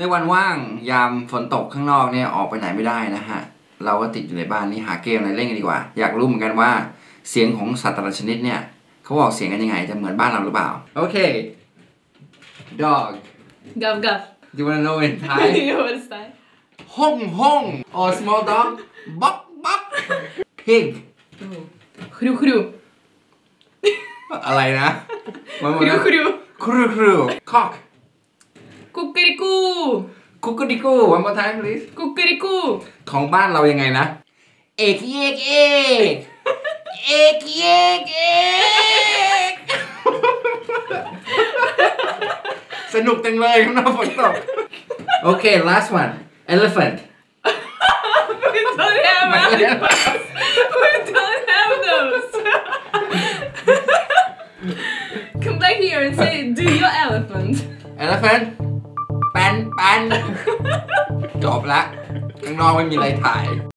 ในวันว่างยามฝนตกข้างนอกเนี่ยออกไปไหนไม่ได้นะฮะ เราก็ติดอยู่ในบ้านนี่หาเกมอะไรเล่นกันดีกว่า อยากรู้เหมือนกันว่าเสียงของสัตว์แต่ละชนิดเนี่ยเขาบอกเสียงกันยังไงจะเหมือนบ้านเราหรือเปล่า โอเค dog Gav gav. do you wanna know in Thai Jo, vad det står. ห้องห้อง or small dog บ๊อกบ๊อก pig Chru chru. อะไรนะมันหมด Chru นะ chru. ครูครู cock Kuckeliku. คุกกดิกู one more time please Kuckeliku. ของบ้านเรายังไงนะ เอกเอกเอกเอกเอกเอกสนุกจังเลยข้างนอกฝนตก โอเค last one elephant We don't have elephants. We don't have those. Come back here and say, do your elephant. elephant แป นแปนจบละ ข้างนอกไม่มีอะไรถ่าย